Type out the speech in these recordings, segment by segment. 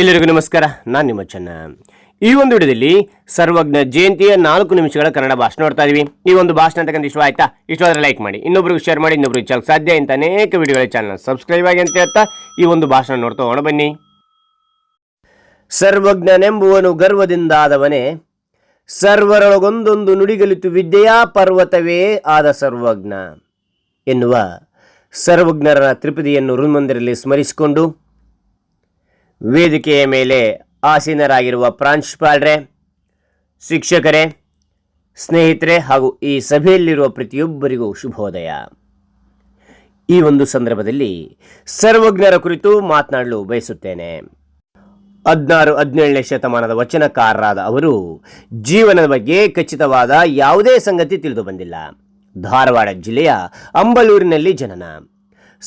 ಎಲ್ಲರಿಗೂ ನಮಸ್ಕಾರ. ನಾನು ನಿಮ್ಮ ಚೆನ್ನ. ಈ ಒಂದು ವಿಡಿಯೋದಲ್ಲಿ ಸರ್ವಜ್ಞ ಜಯಂತಿಯ ನಾಲ್ಕು ನಿಮಿಷಗಳ ಕನ್ನಡ ಭಾಷಣ ನೋಡ್ತಾ ಇದೀವಿ. ಈ ಒಂದು ಭಾಷಣ ಅಂತಕ್ಕಂಥ ಇಷ್ಟ ಆಯ್ತಾ? ಇಷ್ಟವಾದ್ರೆ ಲೈಕ್ ಮಾಡಿ. ಇನ್ನೊಬ್ರಿಗೆ ಶೇರ್ ಮಾಡಿ ಇನ್ನೊಬ್ರಿಗೆ ಚಾಲ್ ಸಾಧ್ಯ ಅಂತ ಅನೇಕ ವಿಡಿಯೋಗಳ ಚಾನಲ್ ಸಬ್ಸ್ಕ್ರೈಬ್ ಆಗಿ ಅಂತ ಹೇಳ್ತಾ ಈ ಒಂದು ಭಾಷಣ ನೋಡ್ತಾ ಹೋಗೋಣ ಬನ್ನಿ. ಸರ್ವಜ್ಞನೆಂಬುವನು ಗರ್ವದಿಂದಾದವನೇ, ಸರ್ವರೊಳಗೊಂದೊಂದು ನುಡಿಗಲಿತು ವಿದ್ಯೆಯಾ ಪರ್ವತವೇ ಆದ ಸರ್ವಜ್ಞ ಎನ್ನುವ ಸರ್ವಜ್ಞರ ತ್ರಿಪದಿಯನ್ನು ಋಣಮಂದಿರಲ್ಲಿ ಸ್ಮರಿಸಿಕೊಂಡು ವೇದಿಕೆಯ ಮೇಲೆ ಆಸೀನರಾಗಿರುವ ಪ್ರಾಂಶುಪಾಲರೇ, ಶಿಕ್ಷಕರೇ, ಸ್ನೇಹಿತರೆ ಹಾಗೂ ಈ ಸಭೆಯಲ್ಲಿರುವ ಪ್ರತಿಯೊಬ್ಬರಿಗೂ ಶುಭೋದಯ. ಈ ಒಂದು ಸಂದರ್ಭದಲ್ಲಿ ಸರ್ವಜ್ಞರ ಕುರಿತು ಮಾತನಾಡಲು ಬಯಸುತ್ತೇನೆ. ಹದಿನಾರು, ಹದಿನೇಳನೇ ಶತಮಾನದ ವಚನಕಾರರಾದ ಅವರು ಜೀವನದ ಬಗ್ಗೆ ಖಚಿತವಾದ ಯಾವುದೇ ಸಂಗತಿ ತಿಳಿದು ಬಂದಿಲ್ಲ. ಧಾರವಾಡ ಜಿಲ್ಲೆಯ ಅಂಬಲೂರಿನಲ್ಲಿ ಜನನ.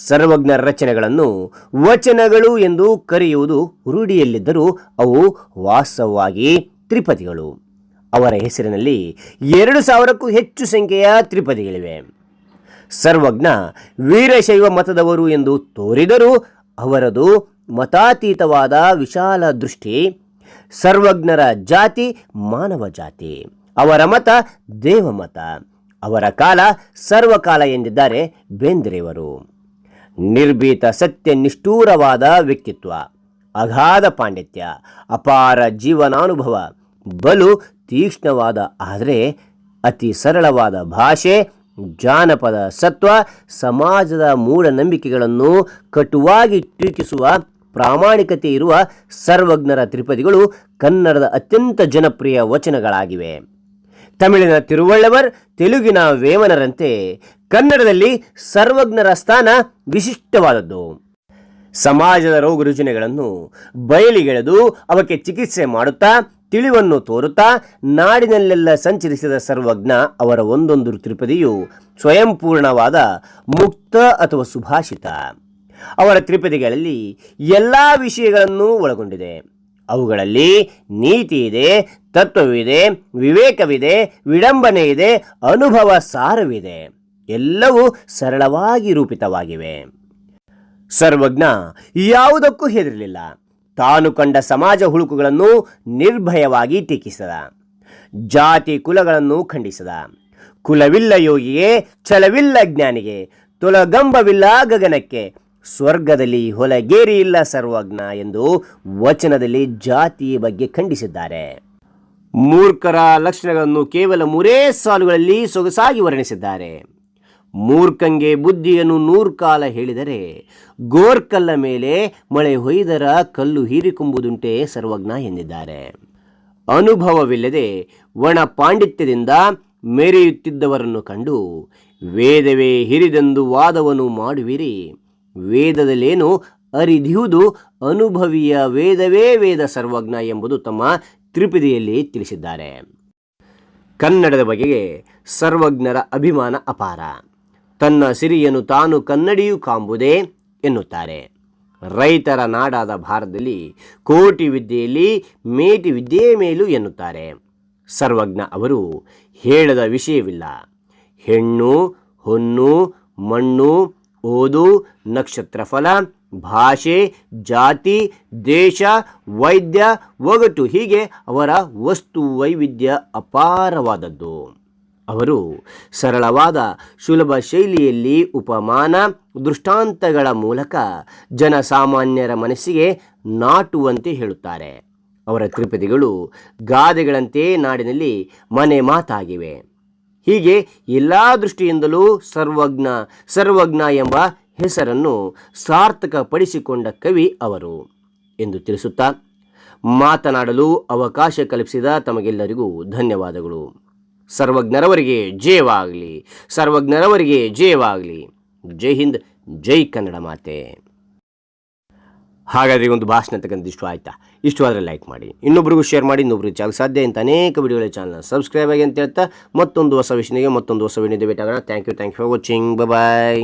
ಸರ್ವಜ್ಞರ ರಚನೆಗಳನ್ನು ವಚನಗಳು ಎಂದು ಕರೆಯುವುದು ರೂಢಿಯಲ್ಲಿದ್ದರೂ ಅವು ವಾಸ್ತವವಾಗಿ ತ್ರಿಪದಿಗಳು. ಅವರ ಹೆಸರಿನಲ್ಲಿ ಎರಡು ಸಾವಿರಕ್ಕೂ ಹೆಚ್ಚು ಸಂಖ್ಯೆಯ ತ್ರಿಪದಿಗಳಿವೆ. ಸರ್ವಜ್ಞ ವೀರಶೈವ ಮತದವರು ಎಂದು ತೋರಿದರೂ ಅವರದು ಮತಾತೀತವಾದ ವಿಶಾಲ ದೃಷ್ಟಿ ಸರ್ವಜ್ಞರ ಜಾತಿ, ಮಾನವ ಜಾತಿ, ಅವರ ಮತ ದೇವಮತ, ಅವರ ಕಾಲ ಸರ್ವಕಾಲ ಎಂದಿದ್ದಾರೆ ಬೇಂದ್ರೆಯವರು. ನಿರ್ಭೀತ ಸತ್ಯ ನಿಷ್ಠೂರವಾದ ವ್ಯಕ್ತಿತ್ವ, ಅಗಾಧ ಪಾಂಡಿತ್ಯ, ಅಪಾರ ಜೀವನಾನುಭವ, ಬಲು ತೀಕ್ಷ್ಣವಾದ ಆದರೆ ಅತಿ ಸರಳವಾದ ಭಾಷೆ, ಜಾನಪದ ಸತ್ವ, ಸಮಾಜದ ಮೂಢನಂಬಿಕೆಗಳನ್ನು ಕಟುವಾಗಿ ಟೀಕಿಸುವ ಪ್ರಾಮಾಣಿಕತೆ ಇರುವ ಸರ್ವಜ್ಞರ ತ್ರಿಪದಿಗಳು ಕನ್ನಡದ ಅತ್ಯಂತ ಜನಪ್ರಿಯ ವಚನಗಳಾಗಿವೆ. ತಮಿಳಿನ ತಿರುವಳ್ಳವರ್, ತೆಲುಗಿನ ವೇಮನರಂತೆ ಕನ್ನಡದಲ್ಲಿ ಸರ್ವಜ್ಞರ ಸ್ಥಾನ ವಿಶಿಷ್ಟವಾದದ್ದು. ಸಮಾಜದ ರೋಗ ರುಜಿನಗಳನ್ನು ಬಯಲಿಗೆಳೆದು ಅವಕ್ಕೆ ಚಿಕಿತ್ಸೆ ಮಾಡುತ್ತಾ, ತಿಳಿವನ್ನು ತೋರುತ್ತಾ, ನಾಡಿನಲ್ಲೆಲ್ಲ ಸಂಚರಿಸಿದ ಸರ್ವಜ್ಞ ಅವರ ಒಂದೊಂದು ತ್ರಿಪದಿಯು ಸ್ವಯಂಪೂರ್ಣವಾದ ಮುಕ್ತ ಅಥವಾ ಸುಭಾಷಿತ. ಅವರ ತ್ರಿಪದಿಗಳಲ್ಲಿ ಎಲ್ಲ ವಿಷಯಗಳನ್ನು ಒಳಗೊಂಡಿದೆ. ಅವುಗಳಲ್ಲಿ ನೀತಿ ಇದೆ, ತತ್ವವಿದೆ, ವಿವೇಕವಿದೆ ವಿಡಂಬನೆ ಇದೆ ಅನುಭವ ಸಾರವಿದೆ. ಎಲ್ಲವೂ ಸರಳವಾಗಿ ರೂಪಿತವಾಗಿವೆ. ಸರ್ವಜ್ಞ, ಯಾವುದಕ್ಕೂ ಹೆದರಲಿಲ್ಲ. ತಾನು ಕಂಡ ಸಮಾಜ ಹುಳುಕುಗಳನ್ನು ನಿರ್ಭಯವಾಗಿ ಟೀಕಿಸದ. ಜಾತಿ ಕುಲಗಳನ್ನು ಖಂಡಿಸದ. ಕುಲವಿಲ್ಲ ಯೋಗಿಗೆ, ಛಲವಿಲ್ಲ ಜ್ಞಾನಿಗೆ, ತುಲಗಂಬವಿಲ್ಲ ಗಗನಕ್ಕೆ, ಸ್ವರ್ಗದಲ್ಲಿ ಹೊಲಗೇರಿ ಇಲ್ಲ ಸರ್ವಜ್ಞ ಎಂದು ವಚನದಲ್ಲಿ ಜಾತಿಯ ಬಗ್ಗೆ ಖಂಡಿಸಿದ್ದಾರೆ. ಮೂರ್ಖರ ಲಕ್ಷಣಗಳನ್ನು ಕೇವಲ ಮೂರೇ ಸಾಲುಗಳಲ್ಲಿ ಸೊಗಸಾಗಿ ವರ್ಣಿಸಿದ್ದಾರೆ. ಮೂರ್ಖಂಗೆ ಬುದ್ಧಿಯನ್ನು ನೂರು ಕಾಲ ಹೇಳಿದರೆ ಗೋರ್ಕಲ್ಲ ಮೇಲೆ ಮಳೆ ಹೊಯ್ದರ ಕಲ್ಲು ಹೀರಿಕೊಂಬುದುಂಟೆ ಸರ್ವಜ್ಞ ಎಂದಿದ್ದಾರೆ. ಅನುಭವವಿಲ್ಲದೆ ಒಣ ಪಾಂಡಿತ್ಯದಿಂದ ಮೆರೆಯುತ್ತಿದ್ದವರನ್ನು ಕಂಡು ವೇದವೇ ಹಿರಿದೆಂದು ವಾದವನ್ನು ಮಾಡುವಿರಿ. ವೇದದಲ್ಲೇನು ಅರಿದಿಯುವುದು ಅನುಭವಿಯ ವೇದವೇ ವೇದ ಸರ್ವಜ್ಞ ಎಂಬುದು ತಮ್ಮ ತ್ರಿಪದಿಯಲ್ಲಿ ತಿಳಿಸಿದ್ದಾರೆ. ಕನ್ನಡದ ಬಗೆಗೆ ಸರ್ವಜ್ಞರ ಅಭಿಮಾನ ಅಪಾರ. ತನ್ನ ಸಿರಿಯನ್ನು ತಾನು ಕನ್ನಡಿಯು ಕಾಂಬುದೇ ಎನ್ನುತ್ತಾರೆ. ರೈತರ ನಾಡಾದ ಭಾರತದಲ್ಲಿ ಕೋಟಿ ವಿದ್ಯೆಯಲ್ಲಿ ಮೇಟಿ ವಿದ್ಯೆಯ ಮೇಲೂ ಎನ್ನುತ್ತಾರೆ. ಸರ್ವಜ್ಞ ಅವರು ಹೇಳದ ವಿಷಯವಿಲ್ಲ. ಹೆಣ್ಣು ಹೊನ್ನು ಮಣ್ಣು, ಓದು ನಕ್ಷತ್ರ ಫಲ ಭಾಷೆ, ಜಾತಿ, ದೇಶ, ವೈದ್ಯ, ಒಗಟು ಹೀಗೆ ಅವರ ವಸ್ತು ವೈವಿಧ್ಯ ಅಪಾರವಾದದ್ದು. ಅವರು ಸರಳವಾದ ಸುಲಭ ಶೈಲಿಯಲ್ಲಿ ಉಪಮಾನ, ದೃಷ್ಟಾಂತಗಳ ಮೂಲಕ ಜನಸಾಮಾನ್ಯರ ಮನಸ್ಸಿಗೆ ನಾಟುವಂತೆ ಹೇಳುತ್ತಾರೆ. ಅವರ ತ್ರಿಪದಿಗಳು ಗಾದೆಗಳಂತೆ ನಾಡಿನಲ್ಲಿ ಮನೆ ಮಾತಾಗಿವೆ. ಹೀಗೆ ಎಲ್ಲ ದೃಷ್ಟಿಯಿಂದಲೂ ಸರ್ವಜ್ಞ ಸರ್ವಜ್ಞ ಎಂಬ ಹೆಸರನ್ನು ಸಾರ್ಥಕಪಡಿಸಿಕೊಂಡ ಕವಿ ಅವರು ಎಂದು ತಿಳಿಸುತ್ತಾ ಮಾತನಾಡಲು ಅವಕಾಶ ಕಲ್ಪಿಸಿದ ತಮಗೆಲ್ಲರಿಗೂ ಧನ್ಯವಾದಗಳು. ಸರ್ವಜ್ಞರವರಿಗೆ ಜಯವಾಗಲಿ ಸರ್ವಜ್ಞರವರಿಗೆ ಜಯವಾಗಲಿ. ಜೈ ಹಿಂದ್, ಜೈ ಕನ್ನಡ ಮಾತೆ. ಹಾಗಾದರೆ ಒಂದು ಭಾಷಣ ತಕ್ಕಂಥ ಇಷ್ಟು ಆಯ್ತಾ? ಇಷ್ಟು ಆದರೆ ಲೈಕ್ ಮಾಡಿ. ಇನ್ನೊಬ್ರಿಗೂ ಶೇರ್ ಮಾಡಿ, ಇನ್ನೊಬ್ರಿಗೆ ಚಾಲ ಸಾಧ್ಯ ಅಂತ ಅನೇಕ ವಿಡಿಯೋಗಳ ಚಾನಲ್ ಸಬ್ಸ್ಕ್ರೈಬ್ ಆಗಿ ಅಂತ ಹೇಳ್ತಾ ಮತ್ತೊಂದು ಹೊಸ ವಿಷಯನಿಗೆ ಮತ್ತೊಂದು ಹೊಸ ವಿಡಿಯೋದ ಭೇಟಾಗೋಣ thank you thank you for watching bye